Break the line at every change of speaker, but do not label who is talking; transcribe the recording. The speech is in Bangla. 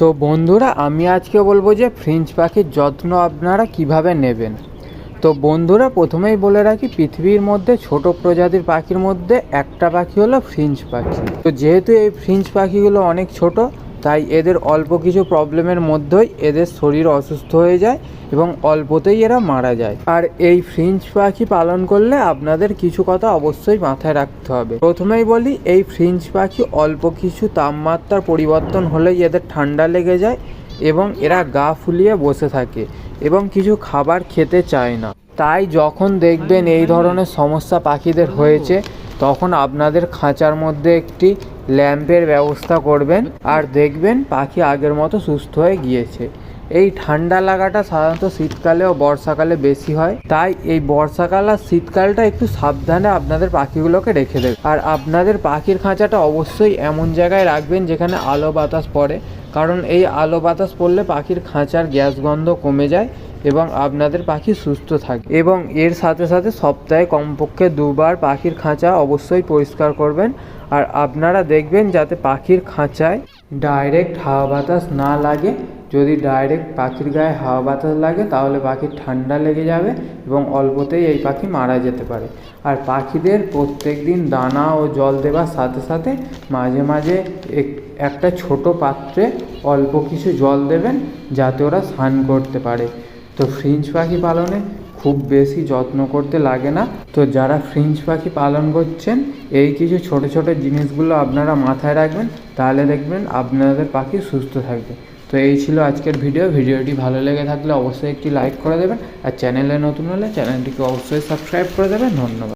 তো বন্ধুরা, আমি আজকে বলব যে ফ্রিঞ্চ পাখির যত্ন আপনারা কীভাবে নেবেন। তো বন্ধুরা, প্রথমেই বলে রাখি, পৃথিবীর মধ্যে ছোট প্রজাতির পাখির মধ্যে একটা পাখি হলো ফ্রিঞ্চ পাখি। তো যেহেতু এই ফ্রিঞ্চ পাখিগুলো অনেক ছোট তাই এদের অল্প কিছু প্রবলেমের মধ্যেই এদের শরীর অসুস্থ হয়ে যায় এবং অল্পতেই এরা মারা যায়। আর এই ফ্রিঞ্চ পাখি পালন করলে আপনাদের কিছু কথা অবশ্যই মাথায় রাখতে হবে। প্রথমেই বলি, এই ফ্রিঞ্চ পাখি অল্প কিছু তাপমাত্রার পরিবর্তন হলেই এদের ঠান্ডা লেগে যায় এবং এরা গা ফুলিয়ে বসে থাকে এবং কিছু খাবার খেতে চায় না। তাই যখন দেখবেন এই ধরনের সমস্যা পাখিদের হয়েছে, তখন আপনাদের খাঁচার মধ্যে একটি ল্যাম্পের ব্যবস্থা করবেন আর দেখবেন পাখি আগের মতো সুস্থ হয়ে গিয়েছে। এই ঠান্ডা লাগাটা সাধারণত শীতকালে ও বর্ষাকালে বেশি হয়। তাই এই বর্ষাকাল আর শীতকালটা একটু সাবধানে আপনাদের পাখিগুলোকে রেখে দেবে আর আপনাদের পাখির খাঁচাটা অবশ্যই এমন জায়গায় রাখবেন যেখানে আলো বাতাস পড়ে। কারণ এই আলো বাতাস পড়লে পাখির খাঁচার গ্যাস গন্ধ কমে যায়। এবং আপনাদের পাখি সুস্থ থাকে। এবং এর সাথে সাথে সপ্তাহে কমপক্ষে দুবার পাখির খাঁচা অবশ্যই পরিষ্কার করবেন। আর আপনারা দেখবেন যাতে পাখির খাঁচায় ডাইরেক্ট হাওয়া বাতাস না লাগে। যদি ডাইরেক্ট পাখির গায়ে হাওয়া বাতাস লাগে, তাহলে পাখির ঠান্ডা লেগে যাবে এবং অল্পতেই এই পাখি মারা যেতে পারে। আর পাখিদের প্রত্যেক দিন দানা ও জল দেওয়ার সাথে সাথে মাঝে মাঝে এক- একটা ছোট পাত্রে অল্প কিছু জল দেবেন, যাতে ওরা স্নান করতে পারে। তো ফ্রিঞ্জ পাখি পালনে খুব বেশি যত্ন করতে লাগে না। তো যারা ফ্রিঞ্জ পাখি পালন করছেন, এই কিছু ছোট ছোট জিনিসগুলো আপনারা মাথায় রাখবেন, তাহলে দেখবেন আপনাদের পাখি সুস্থ থাকবে। তো এই ছিল আজকের ভিডিও ভিডিওটি ভালো লেগে থাকলে অবশ্যই একটি লাইক করে দেবেন। আর চ্যানেলে নতুন হলে চ্যানেলটিকে অবশ্যই সাবস্ক্রাইব করে দেবেন। ধন্যবাদ।